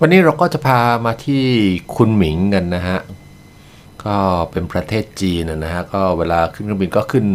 วันนี้เราก็จะพามาที่คุนหมิงกันนะฮะ ก็เป็นประเทศจีนนะฮะ ก็เวลาขึ้นเครื่องบินก็ขึ้น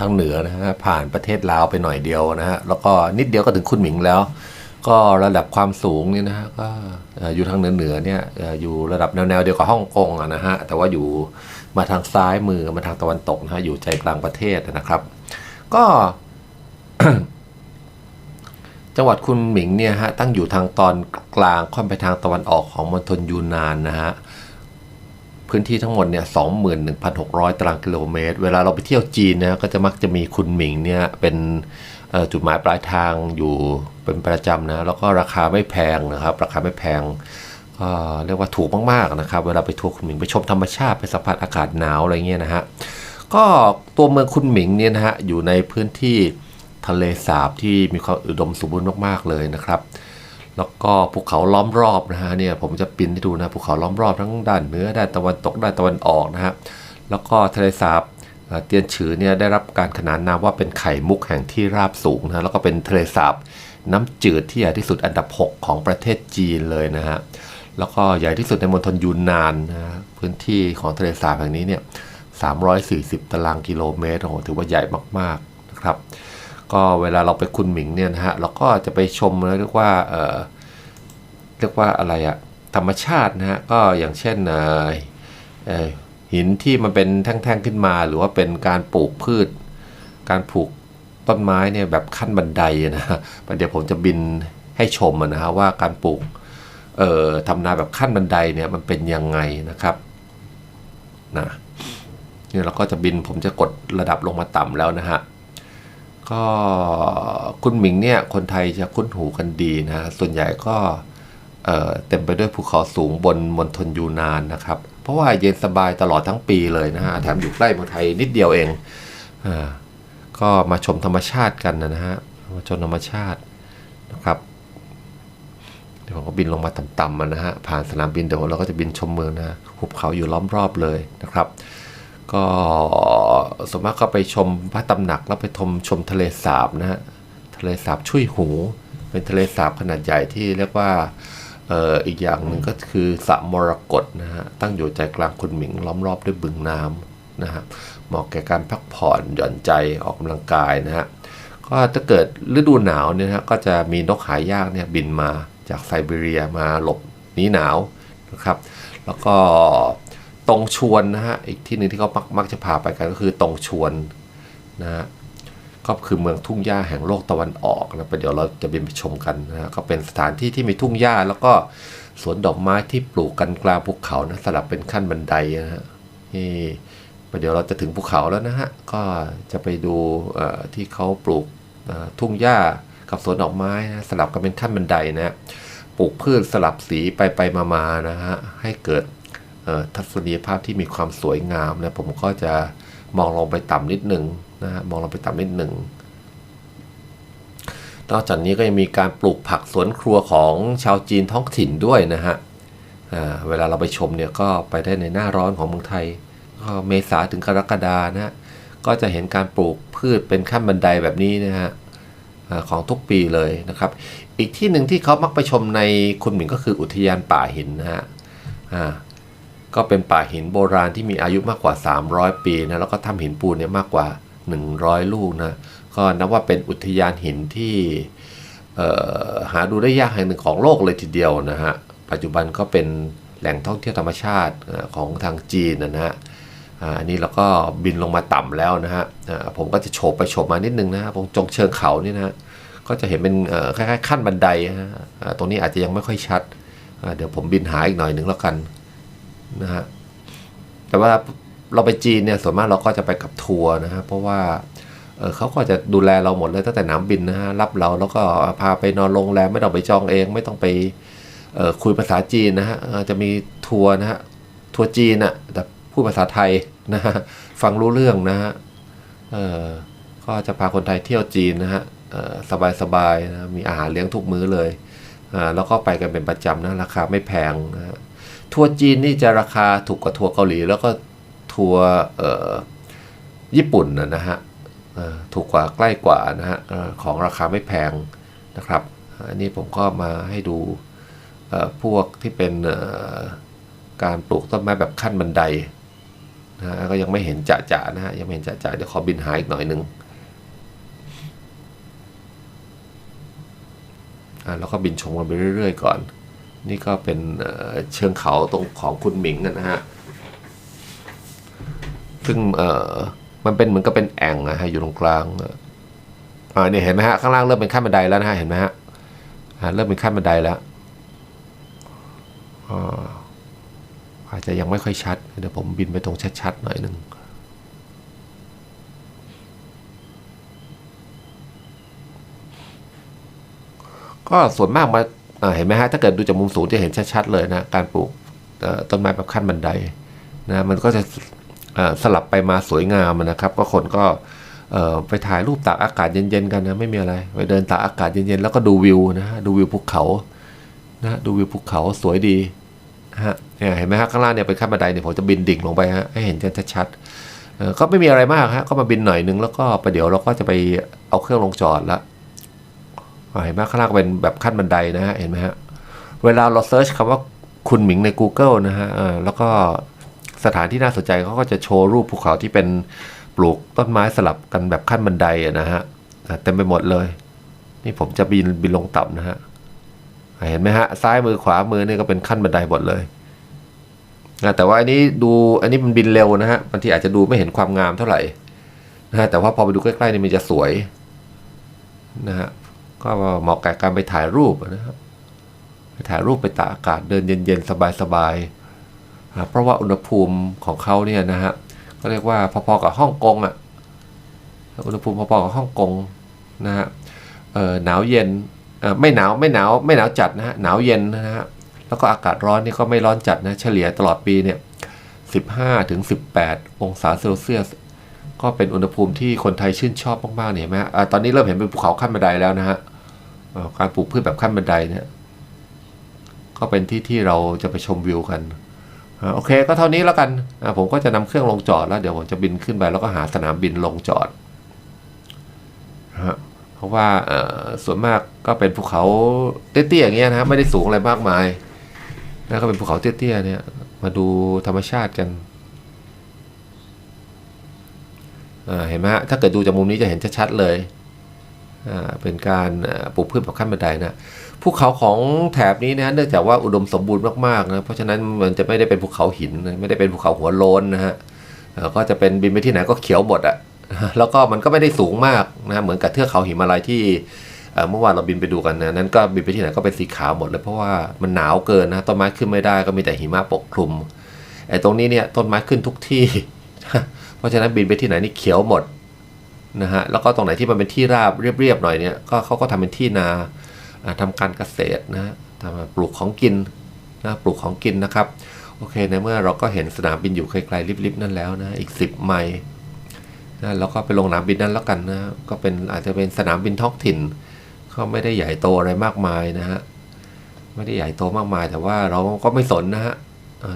ทางเหนือนะฮะ ผ่านประเทศลาวไปหน่อยเดียวนะฮะ แล้วก็นิดเดียวก็ถึงคุนหมิงแล้ว ก็ระดับความสูงนี่นะฮะ ก็อยู่ทางเหนือเหนือเนี่ยอยู่ระดับแนวๆเดียวกับฮ่องกงอะนะฮะ แต่ว่าอยู่มาทางซ้ายมือมาทางตะวันตกนะฮะ อยู่ใจกลางประเทศนะครับ ก็ จังหวัดคุนหมิงเนี่ยฮะตั้งอยู่ทางตอนกลางค่อนไปทางตะวันออกของมณฑลยูนานนะฮะพื้นที่ทั้งหมดเนี่ย21,600 ตารางกิโลเมตร เวลาเราไปเที่ยวจีนนะก็จะมักจะมีคุนหมิงเนี่ยเป็นจุดหมายปลายทางอยู่เป็นประจำนะแล้วก็ราคาไม่แพงนะครับราคาไม่แพงก็เรียกว่าถูกมากๆนะครับเวลาไปทัวร์คุนหมิงไปชมธรรมชาติไปสัมผัสอากาศหนาวอะไรเงี้ยนะฮะก็ตัวเมืองคุนหมิงเนี่ยนะฮะอยู่ในพื้นที่ ทะเลสาบที่มีความอุดมสมบูรณ์มากๆเลยนะครับ แล้วก็ภูเขาล้อมรอบนะฮะเนี่ยผมจะปินให้ดูนะภูเขาล้อมรอบทั้งด้านเหนือด้านตะวันตกด้านตะวันออกนะฮะแล้วก็ทะเลสาบเตียนฉือเนี่ยได้รับการขนานนามว่าเป็นไข่มุกแห่งที่ราบสูงนะแล้วก็เป็นทะเลสาบน้ำจืดที่ใหญ่ที่สุดอันดับ 6 ของประเทศจีนเลยนะฮะแล้วก็ใหญ่ที่สุดในมณฑลยูนนานนะฮะพื้นที่ของทะเลสาบแห่งนี้เนี่ย340 ตารางกิโลเมตรโอ้โหถือว่าใหญ่มากๆนะครับ ก็เวลาเราไปคุนหมิงเนี่ยนะฮะเราก็จะไปชมเรียกว่าเออเรียกว่าอะไรอะธรรมชาตินะฮะก็อย่างเช่นเออหินที่มันเป็นแท่งๆขึ้นมา หรือว่าเป็นการปลูกพืช การปลูกต้นไม้เนี่ยแบบขั้นบันไดอะนะฮะเดี๋ยวผมจะบินให้ชมนะฮะว่าการปลูกเอ่อทำนาแบบขั้นบันไดเนี่ยมันเป็นยังไงนะครับนะเนี่ยเราก็จะบินผมจะกดระดับลงมาต่ำแล้วนะฮะ ก็คุณหมิงเนี่ยคนไทยจะคุ้นหูกันดีนะฮะส่วนใหญ่ก็เเต็มไปด้วยภูเขาสูงบนมณฑลยูนานนะครับ เพราะว่าเย็นสบายตลอดทั้งปีเลยนะฮะแถมอยู่ใกล้เมืองไทยนิดเดียวเองอ่าก็มาชมธรรมชาติกันนะฮะมาชมธรรมชาตินะครับเดี๋ยวผมก็บินลงมาต่ำๆนะฮะผ่านสนามบินเดี๋ยวเราก็จะบินชมเมืองนะหุบเขาอยู่ล้อมรอบเลยนะครับ ก็ส่วนมากก็ไปชมพระตำหนักแล้วไปชมชมทะเลสาบนะฮะทะเลสาบชุยหู เป็นทะเลสาบขนาดใหญ่ที่เรียกว่าเอ่ออีกอย่างหนึ่งก็คือสระมรกตนะฮะตั้งอยู่ใจกลางคุนหมิงล้อมรอบด้วยบึงน้ำนะฮะเหมาะแก่การพักผ่อนหย่อนใจออกกำลังกายนะฮะก็ถ้าเกิดฤดูหนาวเนี่ยนะฮะก็จะมีนกหายากเนี่ยบินมาจากไซบีเรียมาหลบหนีหนาวนะครับ แล้วก็ ตรงชวนนะฮะอีกที่หนึ่งที่เขามักจะพาไปกันก็คือตรงชวนนะฮะก็คือเมืองทุ่งหญ้าแห่งโลกตะวันออกนะไปเดี๋ยวเราจะบินไปชมกันนะฮะก็เป็นสถานที่ที่มีทุ่งหญ้าแล้วก็สวนดอกไม้ที่ปลูกกันกลางภูเขานะสลับเป็นขั้นบันไดนะฮะนี่ไปเดี๋ยวเราจะถึงภูเขาแล้วนะฮะก็จะไปดูที่เขาปลูกทุ่งหญ้ากับสวนดอกไม้นะสลับกันเป็นขั้นบันไดนะฮะปลูกพืชสลับสีไปไปมามาๆนะฮะให้เกิด ทัศนียภาพที่มีความสวยงามนะผมก็จะมองลงไปต่ำนิดหนึ่งนะฮะมองลงไปต่ำนิดหนึ่งนอกจากนี้ก็ยังมีการปลูกผักสวนครัวของชาวจีนท้องถิ่นด้วยนะฮะเวลาเราไปชมเนี่ยก็ไปได้ในหน้าร้อนของเมืองไทย ก็เมษาถึงกรกฎานะฮะก็จะเห็นการปลูกพืชเป็นขั้นบันไดแบบนี้นะฮะของทุกปีเลยนะครับ อีกที่หนึ่งที่เขามักไปชมในคุณหมิงก็คืออุทยานป่าหินนะฮะ ก็เป็นป่าหินโบราณที่มีอายุมากกว่า 300 ปีนะแล้วก็ทำหินปูนเนี่ยมากกว่า 100 ลูกนะก็นับว่าเป็นอุทยานหินที่หาดูได้ยากแห่งหนึ่งของโลกเลยทีเดียวนะฮะปัจจุบันก็เป็นแหล่งท่องเที่ยวธรรมชาติของทางจีนนะฮะอันนี้เราก็บินลงมาต่ำแล้วนะฮะผมก็จะโฉบไปโฉบมานิดนึงนะฮะตรงจงเชิงเขานี่นะก็จะเห็นเป็นคล้ายๆขั้นบันไดนะฮะตรงนี้อาจจะยังไม่ค่อยชัด เดี๋ยวผมบินหาอีกหน่อยหนึ่งแล้วกัน นะฮะแต่ว่าเราไปจีนเนี่ยส่วนมากเราก็จะไปกับทัวร์นะฮะเพราะว่าเเขาก็จะดูแลเราหมดเลยตั้งแต่นามบินนะฮะรับเราแล้วก็พาไปนอนโรงแรมไม่ต้องไปจองเอง ไม่ต้องไปคุยภาษาจีนนะฮะจะมีทัวร์นะฮะทัวร์จีนอะแต่พูดภาษาไทยนะฮะฟังรู้เรื่องนะฮะก็จะพาคนไทยเที่ยวจีนนะฮะสบายๆนะมีอาหารเลี้ยงทุกมื้อเลยแล้วก็ไปกันเป็นประจำนะราคาไม่แพงนะฮะ ทัวร์จีนนี่จะราคาถูกกว่าทัวร์เกาหลี แล้วก็ทัวร์ญี่ปุ่นนะฮะถูกกว่าใกล้กว่านะฮะของราคาไม่แพงนะครับอันนี้ผมก็มาให้ดูพวกที่เป็นการปลูกต้นไม้แบบขั้นบันไดนะฮะก็ยังไม่เห็นจะจะๆนะฮะยังไม่เห็นจะจะๆเดี๋ยวขอบินหาอีกหน่อยหนึ่งอ่าแล้วก็บินชมกันไปเรื่อย ๆ ก่อน นี่ก็เป็นเชิงเขาตรงของคุณหมิงนะฮะ ซึ่งเออมันเป็นเหมือนกับเป็นแอ่งนะฮะอยู่ตรงกลางอ่าเนี่ยเห็นไหมฮะข้างล่างเริ่มเป็นขั้นบันไดแล้วนะฮะเห็นไหมฮะเริ่มเป็นขั้นบันไดแล้วอ่าอาจจะยังไม่ค่อยชัด เดี๋ยวผมบินไปตรงชัดๆหน่อยหนึ่งก็ส่วนมากมา เห็นไหมฮะถ้าเกิดดูจากมุมสูงจะเห็นชัดๆเลยนะการปลูกต้นไม้แบบขั้นบันไดนะมันก็จะสลับไปมาสวยงามนะครับ ก็คนก็ไปถ่ายรูปตากอากาศเย็นๆกันนะไม่มีอะไรไปเดินตากอากาศเย็นๆแล้วก็ดูวิวนะดูวิวภูเขานะดูวิวภูเขาสวยดีฮะเนี่ยเห็นไหมฮะข้างล่างเนี่ยเป็นขั้นบันไดเนี่ยผมจะบินดิ่งลงไปฮะให้เห็นกันชัดๆก็ไม่มีอะไรมากฮะก็มาบินหน่อยนึงแล้วก็ประเดี๋ยวเราก็จะไปเอาเครื่องลงจอดละ เห็นไหมข้างล่างเป็นแบบขั้นบันไดนะฮะเห็นไหมฮะเวลาเราเซิร์ชคำว่าคุณหมิงใน Google นะฮะแล้วก็สถานที่น่าสนใจเขาก็จะโชว์รูปภูเขาที่เป็นปลูกต้นไม้สลับกันแบบขั้นบันไดนะฮะเต็มไปหมดเลย นี่ผมจะบินบินลงต่ำนะฮะอะเห็นไหมฮะซ้ายมือขวามือนี่ก็เป็นขั้นบันไดหมดเลยนะแต่ว่าอันนี้ดูอันนี้มันบินเร็วนะฮะบางทีอาจจะดูไม่เห็นความงามเท่าไหร่นะฮะแต่ว่าพอไปดูใกล้ๆนี่มันจะสวยนะฮะ ก็เหมาะแกับการไปถ่ายรูปนะครับ ไปถ่ายรูปไปตากอากาศเดินเย็นๆ สบายๆอ่าเพราะว่าอุณหภูมิของเขาเนี่ยนะฮะก็เรียกว่าพอๆกับฮ่องกงอะ อุณหภูมิพอๆกับฮ่องกงนะฮะเอ่อหนาวเย็นอ่อไม่หนาวไม่หนาวไม่หนาวจัดนะฮะหนาวเย็นนะฮะแล้วก็อากาศร้อนนี่ก็ไม่ร้อนจัดนะเฉลี่ยตลอดปีเนี่ย15ถึง18 องศาเซลเซียส ก็เป็นอุณหภูมิที่คนไทยชื่นชอบมากๆเนี่ยเห็นไหมฮะอ่าตอนนี้เริ่มเห็นเป็นภูเขาขั้นบันไดแล้วนะฮะ การปลูกพืชแบบขั้นบันไดเนี่ย ก็เป็นที่ที่เราจะไปชมวิวกันโอเคก็เท่านี้แล้วกัน ผมก็จะนำเครื่องลงจอดแล้วเดี๋ยวผมจะบินขึ้นไปแล้วก็หาสนามบินลงจอดนะฮะเพราะว่าส่วนมากก็เป็นภูเขาเตี้ยๆอย่างเงี้ยนะไม่ได้สูงอะไรมากมายนะก็เป็นภูเขาเตี้ยๆเนี่ย มาดูธรรมชาติกันเห็นไหมฮะถ้าเกิดดูจากมุมนี้จะเห็นชัดๆเลย เป็นการปลูกพืชแบบขั้นบันไดนะภูเขาของแถบนี้นะเนื่องจากว่าอุดมสมบูรณ์มากๆนะเพราะฉะนั้นมันจะไม่ได้เป็นภูเขาหินนะไม่ได้เป็นภูเขาหัวโลนนะฮะก็จะเป็นบินไปที่ไหนก็เขียวหมดอะแล้วก็มันก็ไม่ได้สูงมากนะเหมือนกับเทือกเขาหิมาลัยที่เอ่อเมื่อวานเราบินไปดูกันนะนั้นก็บินไปที่ไหนก็เป็นสีขาวหมดเลยเพราะว่ามันหนาวเกินนะต้นไม้ขึ้นไม่ได้ก็มีแต่หิมะปกคลุมไอ้ตรงนี้เนี่ยต้นไม้ขึ้นทุกที่ เพราะฉะนั้นบินไปที่ไหนนี่เขียวหมด นะฮะแล้วก็ตรงไหนที่มันเป็นที่ราบเรียบๆหน่อยเนี่ยก็เขาก็ทำเป็นที่นาอ่าทำการเกษตรนะฮะทำปลูกของกินนะปลูกของกินนะครับโอเคในเมื่อเราก็เห็นสนามบินอยู่ไกลๆริบๆนั่นแล้วนะอีก 10 ไมล์นะแล้วก็ไปลงสนามบินนั้นแล้วกันนะก็เป็นอาจจะเป็นสนามบินท้องถิ่นก็ไม่ได้ใหญ่โตอะไรมากมายนะฮะไม่ได้ใหญ่โตมากมาย แต่ว่าเราก็ไม่สนนะฮะ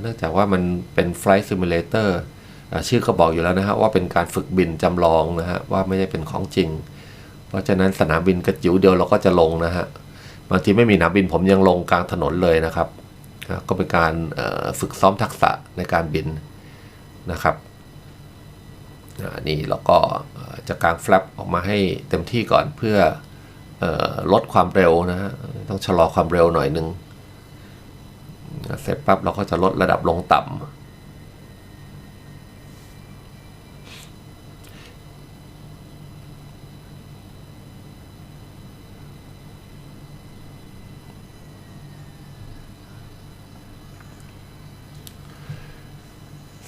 เนื่องจากว่ามันเป็น Flight Simulator อ่า ชื่อก็บอกอยู่แล้วนะฮะว่าเป็นการฝึกบินจำลองนะฮะว่าไม่ได้เป็นของจริง เพราะฉะนั้นสนามบินกระจิ๋วเดียวเราก็จะลงนะฮะบางทีไม่มีสนามบินผมยังลงกลางถนนเลยนะครับ ก็เป็นการฝึกซ้อมทักษะในการบินนะครับนี่เราก็จะกางแฟลปออกมาให้เต็มที่ก่อนเพื่อออลดความเร็วนะฮะต้องชะลอความเร็วหน่อยนึงเสร็จปั๊บเราก็จะลดระดับลงต่ำ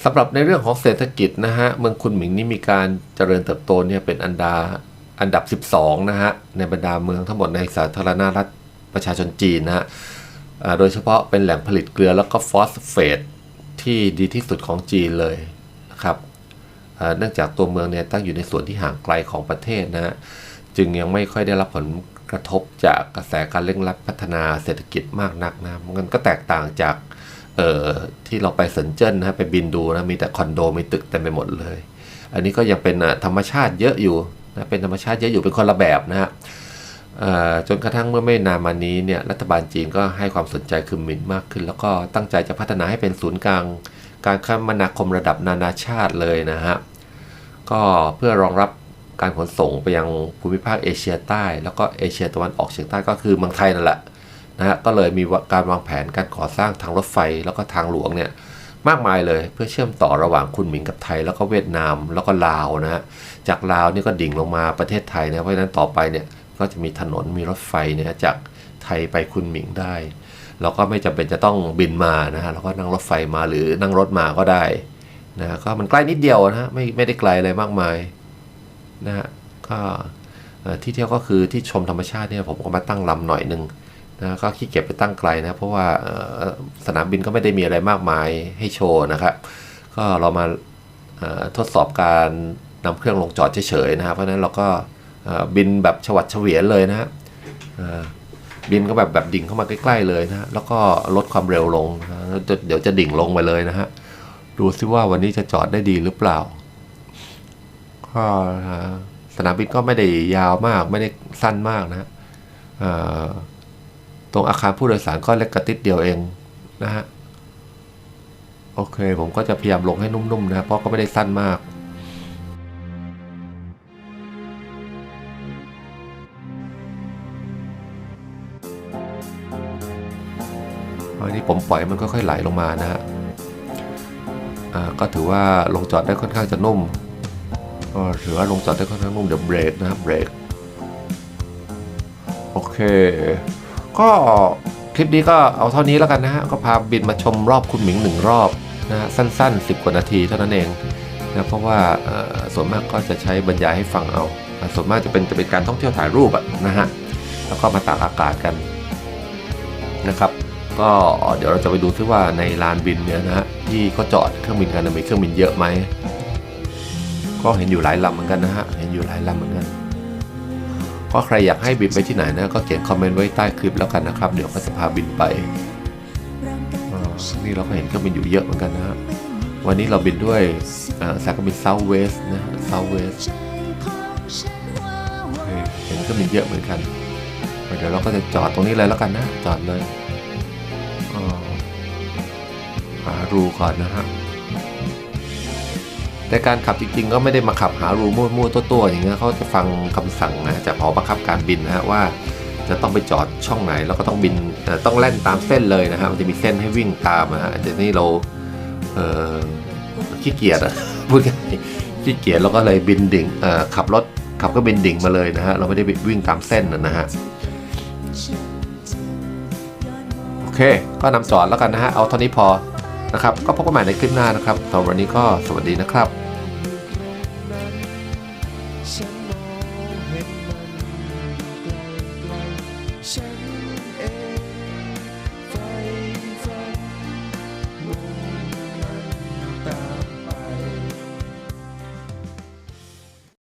สำหรับในเรื่องของเศรษฐกิจนะฮะเมืองคุนหมิงนี่มีการเจริญเติบโตเนี่ยเป็นอันดาอันดับ 12 นะฮะในบรรดาเมืองทั้งหมดในสาธารณรัฐประชาชนจีนนะฮะโดยเฉพาะเป็นแหล่งผลิตเกลือแล้วก็ฟอสเฟตที่ดีที่สุดของจีนเลยนะครับเนื่องจากตัวเมืองเนี่ยตั้งอยู่ในส่วนที่ห่างไกลของประเทศนะฮะจึงยังไม่ค่อยได้รับผลกระทบจากกระแสการเร่งรัดพัฒนาเศรษฐกิจมากนักนะมันก็แตกต่างจาก เอ่อที่เราไปเซินเจิ้นนะไปบินดูนะมีแต่คอนโดมีตึกเต็มไปหมดเลย อันนี้ก็ยังเป็นธรรมชาติเยอะอยู่นะเป็นธรรมชาติเยอะอยู่เป็นคนละแบบนะฮะจนกระทั่งเมื่อไม่นานมานี้เนี่ยรัฐบาลจีนก็ให้ความสนใจคือมินมากขึ้น แล้วก็ตั้งใจจะพัฒนาให้เป็นศูนย์กลาง การคมนาคมระดับนานาชาติเลยนะฮะก็เพื่อรองรับการขนส่งไปยังภูมิภาคเอเชียใต้ แล้วก็เอเชียตะวันออกเฉียงใต้ก็คือเมืองไทยนั่นแหละ นะฮะก็เลยมีการวางแผนการก่อสร้างทางรถไฟแล้วก็ทางหลวงเนี่ยมากมายเลยเพื่อเชื่อมต่อระหว่างคุณหมิงกับไทย แล้วก็เวียดนามแล้วก็ลาวนะฮะจากลาวนี่ก็ดิ่งลงมาประเทศไทยนะเพราะฉะนั้นต่อไปเนี่ยก็จะมีถนนมีรถไฟเนี่ยจากไทยไปคุณหมิงได้เราก็ไม่จำเป็นจะต้องบินมานะฮะเราก็นั่งรถไฟมาหรือนั่งรถมาก็ได้นะฮะก็มันใกล้นิดเดียวนะฮะไม่ไม่ได้ไกลอะไรมากมายนะฮะก็ที่เที่ยวก็คือที่ชมธรรมชาติเนี่ยผมก็มาตั้งลำหน่อยหนึ่ง นะก็ขี้เกียจไปตั้งไกลนะ เพราะว่าสนามบินก็ไม่ได้มีอะไรมากมายให้โชว์นะครับ ก็เรามาทดสอบการนำเครื่องลงจอดเฉยๆนะครับ เพราะนั้นเราก็บินแบบฉวัดเฉวียนเลยนะฮะบินก็แบบแบบดิ่งเข้ามาใกล้ๆเลยนะ แล้วก็ลดความเร็วลงนะเดี๋ยวจะดิ่งลงไปเลยนะฮะ ดูซิว่าวันนี้จะจอดได้ดีหรือเปล่า ก็สนามบินก็ไม่ได้ยาวมาก ไม่ได้สั้นมากนะฮะอ่า ตรงอาคารผู้โดยสารก็เล็กกระติดเดียวเองนะฮะโอเค ผมก็จะพยายามลงให้นุ่มๆนะเพราะก็ไม่ได้สั้นมาก อันนี้ผมปล่อยมันก็ค่อยไหลลงมานะฮะอ่าก็ถือว่าลงจอดได้ค่อนข้างจะนุ่มก็ถือว่าลงจอดได้ค่อนข้างนุ่มเดี๋ยวเบรกนะครับเบรกโอเค ก็คลิปนี้ก็เอาเท่านี้แล้วกันนะฮะ ก็พาบินมาชมรอบคุณหมิงหนึ่งรอบนะฮะสั้นๆ 10 กว่านาทีเท่านั้นเองนะเพราะว่าส่วนมากก็จะใช้บรรยายให้ฟังเอา ส่วนมากจะเป็นจะเป็นการท่องเที่ยวถ่ายรูปอะนะฮะ แล้วก็มาตากอากาศกันนะครับ ก็เดี๋ยวเราจะไปดูซิว่าในลานบินเนี่ยนะฮะที่เขาจอดเครื่องบินกันมีเครื่องบินเยอะไหม ก็เห็นอยู่หลายลำเหมือนกันนะฮะ เห็นอยู่หลายลำเหมือนกัน ก็ใครอยากให้บินไปที่ไหนนะก็เขียนคอมเมนต์ไว้ใต้คลิปแล้วกันนะครับ เดี๋ยวก็จะพาบินไปนี่เราก็เห็นเครื่องบินอยู่เยอะเหมือนกันนะฮะวันนี้เราบินด้วยอ่าสายการบิน Southwest นะ Southwest โอเห็นเครื่องบินเยอะเหมือนกันเดี๋ยวเราก็จะจอดตรงนี้เลยแล้วกันนะ จอดเลยหารูก่อนนะฮะ แต่การขับจริงๆ ก็ไม่ได้มาขับหารูมั่วๆตัวๆอย่างเงี้ยเขาจะฟังคำสั่งนะจากหอบังคับการบินนะฮะว่า จะต้องไปจอดช่องไหนแล้วก็ต้องบินต้องแล่นตามเส้นเลยนะฮะมันจะมีเส้นให้วิ่งตามนะฮะแต่นี่เราเออขี้เกียจอะพูดง่ายขี้เกียจเราก็เลยบินดิ่งเอ่อขับรถขับก็บินดิ่งมาเลยนะฮะเราไม่ได้วิ่งตามเส้นนะนะฮะโอเค ก็นำจอดแล้วกันนะฮะเอาเท่านี้พอ นะครับ ก็พบกันใหม่ในคลิปหน้านะครับสำหรับวันนี้ก็สวัสดีนะครับ